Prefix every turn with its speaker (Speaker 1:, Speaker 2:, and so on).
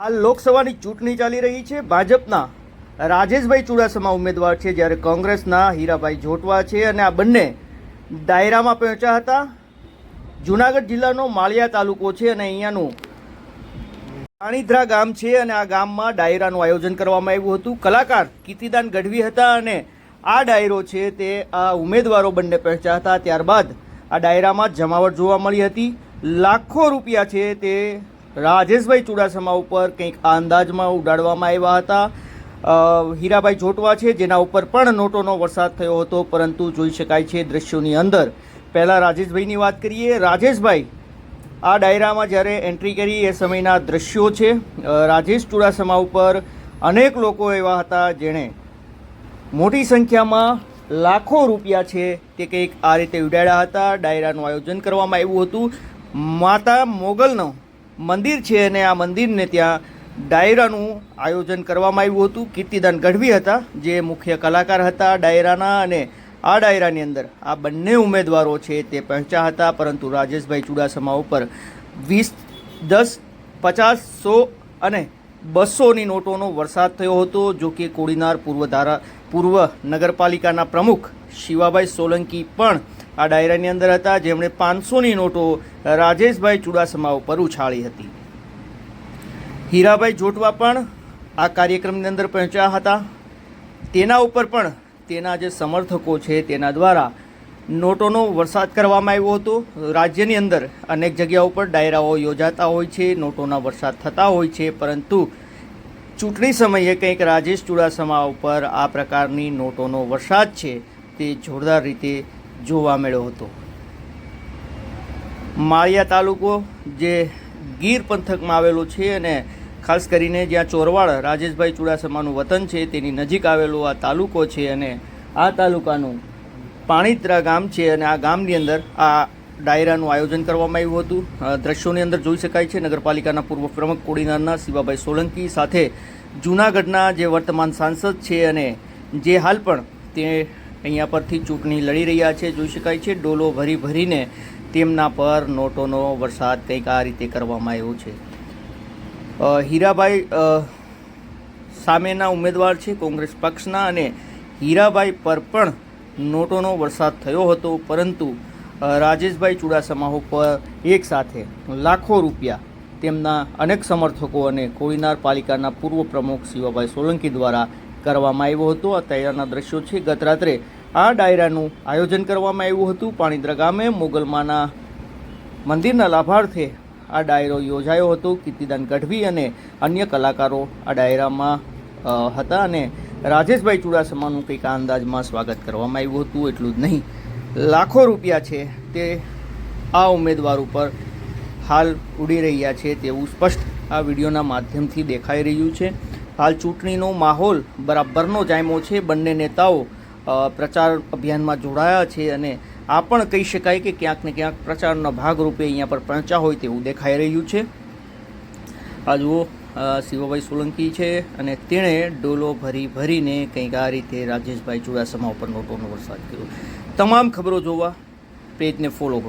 Speaker 1: હાલ લોકસભાની ચૂંટણી ચાલી રહી છે. ભાજપના રાજેશભાઈ ચુડાસમા ઉમેદવાર છે, જ્યારે કોંગ્રેસના હીરાભાઈ જોટવા છે અને આ બંને ડાયરામાં પહોંચ્યા હતા. જુનાગઢ જિલ્લાનો માળિયા તાલુકો છે અને અહીંયાનું પાણીધ્રા ગામ છે અને આ ગામમાં ડાયરાનું આયોજન કરવામાં આવ્યું હતું. કલાકાર કીર્તિદાન ગઢવી હતા અને આ ડાયરો છે તે આ ઉમેદવારો બંને પહોંચ્યા હતા. ત્યારબાદ આ ડાયરામાં જમાવટ જોવા મળી હતી. લાખો રૂપિયા છે તે રાજેશભાઈ ચુડાસમા ઉપર કંઈક આ અંદાજમાં ઉડાડવામાં આવ્યા હતા. હીરાભાઈ જોટવા છે, જેના ઉપર પણ નોટોનો વરસાદ થયો હતો, પરંતુ જોઈ શકાય છે દ્રશ્યોની અંદર. પહેલાં રાજેશભાઈની વાત કરીએ. રાજેશભાઈ, આ ડાયરામાં જ્યારે એન્ટ્રી કરી, એ સમયના દ્રશ્યો છે. રાજેશ ચુડાસમા ઉપર અનેક લોકો એવા હતા જેણે મોટી સંખ્યામાં લાખો રૂપિયા છે તે કંઈક આ રીતે ઉડાડ્યા હતા. ડાયરાનું આયોજન કરવામાં આવ્યું હતું. માતા મોગલનું મંદિર છે અને આ મંદિરને ત્યાં ડાયરાનું આયોજન કરવામાં આવ્યું હતું. કીર્તિદાન ગઢવી હતા, જે મુખ્ય કલાકાર હતા ડાયરાના અને આ ડાયરાની અંદર આ બંને ઉમેદવારો છે તે પહોંચ્યા હતા, પરંતુ રાજેશભાઈ ચુડાસમા ઉપર વીસ, દસ, પચાસ, સો અને બસોની નોટોનો વરસાદ થયો હતો, જો કે કોડીનાર પૂર્વ ધારા પૂર્વ નગરપાલિકાના પ્રમુખ શિવાભાઈ સોલંકી પણ આ ડાયરાની અંદર હતા જેમણે પાંચસોની નોટો રાજેશભાઈ ચુડાસમા ઉપર ઉછાળી હતી. હીરાભાઈ જોટવા પણ આ કાર્યક્રમની અંદર પહોંચ્યા હતા. તેના ઉપર પણ તેના જે સમર્થકો છે તેના દ્વારા નોટોનો વરસાદ કરવામાં આવ્યો હતો. રાજ્યની અંદર અનેક જગ્યાઓ પર ડાયરાઓ યોજાતા હોય છે, નોટોના વરસાદ થતા હોય છે, પરંતુ ચૂંટણી સમયે કંઈક રાજેશ ચુડાસમા ઉપર આ પ્રકારની નોટોનો વરસાદ છે તે જોરદાર રીતે જોવા મળ્યો હતો. માળિયા તાલુકો જે ગીર પંથકમાં આવેલો છે અને ખાસ કરીને જ્યાં ચોરવાડ રાજેશભાઈ ચુડાસમાનું વતન છે, તેની નજીક આવેલો આ તાલુકો છે અને આ તાલુકાનું પાણીત્રા ગામ છે અને આ ગામની અંદર આ ડાયરાનું આયોજન કરવામાં આવ્યું હતું. દ્રશ્યોની અંદર જોઈ શકાય છે, નગરપાલિકાના પૂર્વ પ્રમુખ કોડીનારના શિવાભાઈ સોલંકી સાથે જૂનાગઢના જે વર્તમાન સાંસદ છે અને જે હાલ પણ તે અહીંયા પરથી ચૂંટણી લડી રહ્યા છે, જોઈ શકાય છે, ડોલો ભરી ભરીને તેમના પર નોટોનો વરસાદ કંઈક આ રીતે કરવામાં આવ્યો છે. હીરાભાઈ સામેના ઉમેદવાર છે કોંગ્રેસ પક્ષના અને હીરાભાઈ પર પણ નોટોનો વરસાદ થયો હતો, પરંતુ રાજેશભાઈ ચુડાસમા ઉપર એક સાથે લાખો રૂપિયા તેમના અનેક સમર્થકો અને કોઈનાર પાલિકાના પૂર્વ પ્રમુખ શિવાભાઈ સોલંકી દ્વારા કરવામાં આવ્યો હતો. આ તૈયારના દ્રશ્યો છે. ગત રાત્રે આ ડાયરાનું આયોજન કરવામાં આવ્યું હતું. પાણીદ્રા ગામે મોગલમાના મંદિરના લાભાર્થે આ ડાયરો યોજાયો હતો. કીર્તિદાન ગઢવી અને અન્ય કલાકારો આ ડાયરામાં હતા અને રાજેશભાઈ ચુડાસમાનું કંઈક અંદાજમાં સ્વાગત કરવામાં આવ્યું હતું. એટલું જ નહીં. લાખો રૂપિયા છે તે આ ઉમેદવાર ઉપર હાલ ઉડી રહ્યા છે તેવું સ્પષ્ટ આ વિડીયોના માધ્યમથી દેખાઈ રહ્યું છે. હાલ ચૂંટણીનો માહોલ બરાબરનો જામ્યો છે. બંને નેતાઓ પ્રચાર અભિયાનમાં જોડાયા છે અને આ પણ કહી શકાય કે ક્યાંક ને ક્યાંક પ્રચારના ભાગરૂપે અહીંયા પર પહોંચ્યા હોય તેવું દેખાઈ રહ્યું છે. આ જુઓ શિવાભાઈ સોલંકી છે અને તેણે ડોલો ભરી ભરીને કંઈક આ રીતે રાજેશભાઈ ચુડાસમા ઉપર નોટોનો વરસાદ કર્યો. તમામ ખબરો જોવા, પેજને ફોલો કરો.